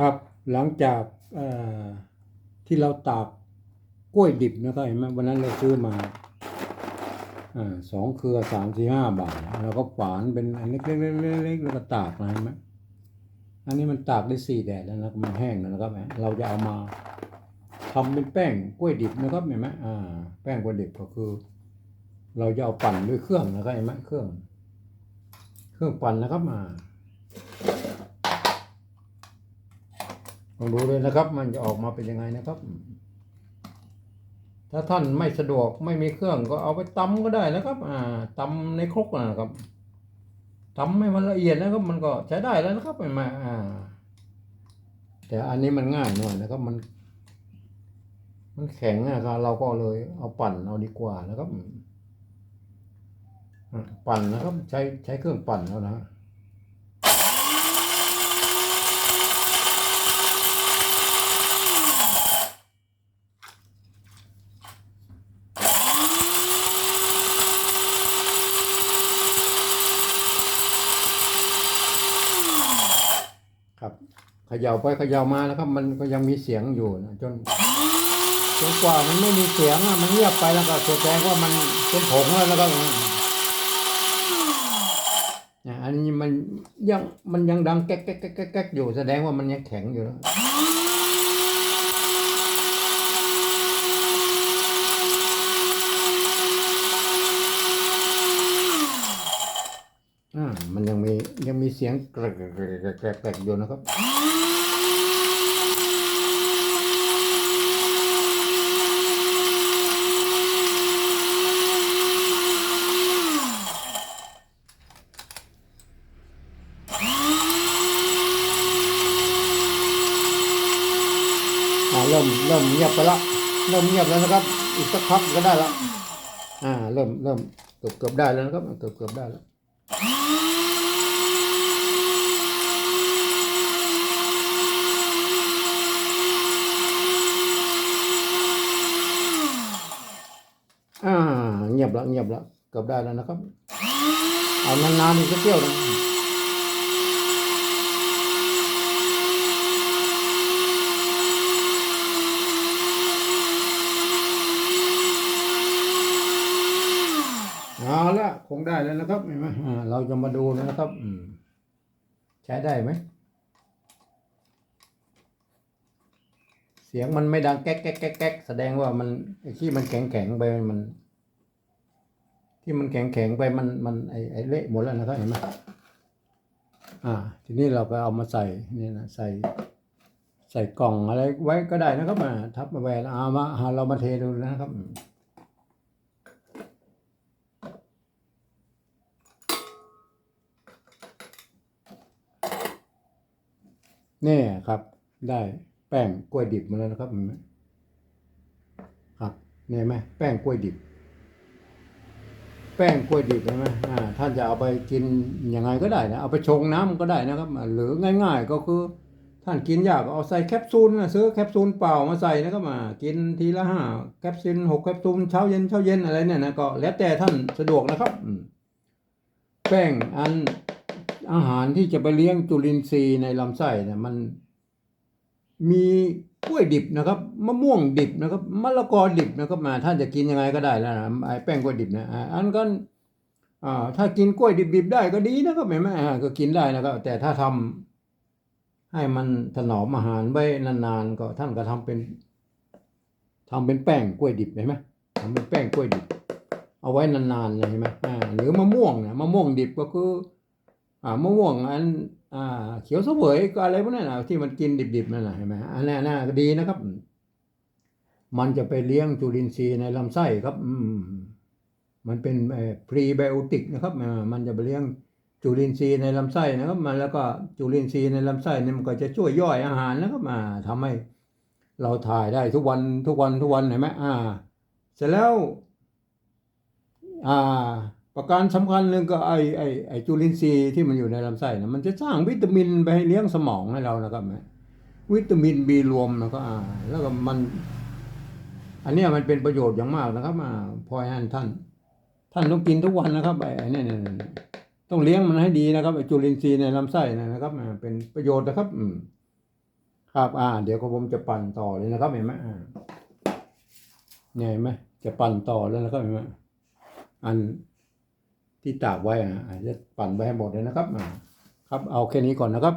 ครับหลังจากที่เราตากกล้วยดิบนะครับเห็นไหมวันนั้นเราซื้อมาอสองเครือสามสี่ห้าบาทแล้วก็ฝานเป็นอันเล็กๆเล็กๆแล้วก็ตากนะเห็นไหมอันนี้มันตากได้สี่แดดแล้วนะมันแห้งแล้วนะครับเราจะเอามาทำเป็นแป้งกล้วยดิบนะครับเห็นไหมอ่า แป้งกล้วยดิบก็คือ เราจะเอาปั่นด้วยเครื่องนะครับเห็นไหมเครื่อง เครื่องปั่นนะครับมา ลองดูเลยนะครับ มันจะออกมาเป็นยังไงนะครับ ถ้าท่านไม่สะดวกไม่มีเครื่องก็เอาไปตำก็ได้นะครับ อ่าตำในครกนะครับตำให้มันละเอียดนะครับ มันก็ใช้ได้แล้วนะครับไม่มาอ่า แต่อันนี้มันง่ายหน่อยนะครับ มัน มันแข็งนะครับ เราก็เลยเอาปั่นเอาดีกว่านะครับปั่นนะครับ ใช้ใช้เครื่องปั่นแล้วนะ ครับเขย่าไปเขย่ามาแล้วครับ มันก็ยังมีเสียงอยู่นะจนจนกว่ามันไม่มีเสียงอะมันเงียบไปแล้วก็แสดงว่ามันเป็นผงแล้วแล้วก็อันนี้มันยังมันยังดังแก๊กแก๊กแก๊กแก๊กแก๊กอยู่แสดงว่ามันยังแข็งอยู่แล้ว อ่ามันยังมียังมีเสียงแกรกแกรกแกรกแกรกอยู่นะครับอ่าเริ่มเริ่มเงียบไปละเริ่มเงียบแล้วนะครับ อีกสักพักก็ได้ละอ่าเริ่มเริ่มเกือบเกือบได้แล้วนะครับเกือบเกือบได้แล้วอ่าเงียบละเงียบละเกือบได้แล้วนะครับ เอานานๆอีกสักเที่ยวนึงเอาละคงได้แล้วนะครับเห็นไหมอ่าเราจะมาดูนะครับอืมใช้ได้ไหม เสียงมันไม่ดังแก๊กแก๊กแก๊กแก๊กแสดงว่ามันไอ้ที่มันแข็งแข็งไปมัน ที่มันแข็งแข็งไปมันมันไอไอเละหมดแล้วนะครับเห็นไหมอ่า ทีนี้เราก็เอามาใส่นี่นะใส่ ใส่กล่องอะไรไว้ก็ได้นะครับมาทับมาแววแล้วเอามาเอาเรามาเทดูนะครับนี่ครับ ได้แป้งกล้วยดิบมาแล้วนะครับเห็นไหมครับเนี่ยไหมแป้งกล้วยดิบ แป้งกล้วยดิบใช่ไหมอ่าท่านจะเอาไปกินยังไงก็ได้นะ เอาไปชงน้ำก็ได้นะครับ หรือง่าย ๆ ก็คือท่านกินยาก็เอาใส่แคปซูลนะซื้อแคปซูลเปล่ามาใส่นะครับมากินทีละห้าแคปซูลหกแคปซูลเช้าเย็นเช้าเย็นอะไรเนี่ยนะก็แล้วแต่ท่านสะดวกนะครับแป้งอันอาหารที่จะไปเลี้ยงจุลินทรีย์ในลำไส้เนี่ยมันมี กล้วยดิบนะครับมะม่วงดิบนะครับมะละกอดิบนะครับมาท่านจะกินยังไงก็ได้แล้วนะไอ้แป้งกล้วยดิบนะอ่าอันก็อ่าถ้ากินกล้วยดิบๆได้ก็ดีนะครับแม่แม่ก็กินได้นะครับแต่ถ้าทำให้มันถนอมอาหารไว้นานๆก็ท่านก็ทำเป็นทำเป็นแป้งกล้วยดิบเห็นไหมทำเป็นแป้งกล้วยดิบ เอาไว้นานๆเลยเห็นไหมอ่าหรือมะม่วงเนี่ยมะม่วงดิบก็คืออ่ามะม่วงอัน อ่าเขียวเสวยก็อะไรพวกนั้นนะที่มันกินดิบๆนั่นแหละเห็นไหมอันนั้นน่าก็ดีนะครับ มันจะไปเลี้ยงจุลินทรีย์ในลำไส้ครับ อืมมันเป็นพรีไบโอติกนะครับมันจะไปเลี้ยงจุลินทรีย์ในลำไส้นะครับมันแล้วก็จุลินทรีย์ในลำไส้เนี่ยมันก็จะช่วยย่อยอาหารนะครับมาทำให้เราถ่ายได้ทุกวันทุกวันทุกวันเห็นไหมอ่า เสร็จแล้ว อ่า ประการสำคัญหนึ่งก็ไอไอไอจุลินทรีย์ที่มันอยู่ในลำไส้นะมันจะสร้างวิตามินไปให้เลี้ยงสมองให้เรานะครับนะวิตามินบีรวมแล้วก็อ่าแล้วก็มัน อันนี้มันเป็นประโยชน์อย่างมากนะครับอ่าพอให้ท่าน ท่านต้องกินทุกวันนะครับไอเนี่ยเนี่ยต้องเลี้ยงมันให้ดีนะครับไอจุลินทรีย์ในลำไส้นะครับเป็นประโยชน์นะครับ อืมครับอ่า เดี๋ยวผมจะปั่นต่อเลยนะครับเห็นไหมอ่าเนี่ยเห็นไหมจะปั่นต่อแล้วนะครับเห็นไหมอัน ที่ตากไว้อะอาจจะปั่นไปให้หมดเลยนะครับครับเอาแค่นี้ก่อนนะครับ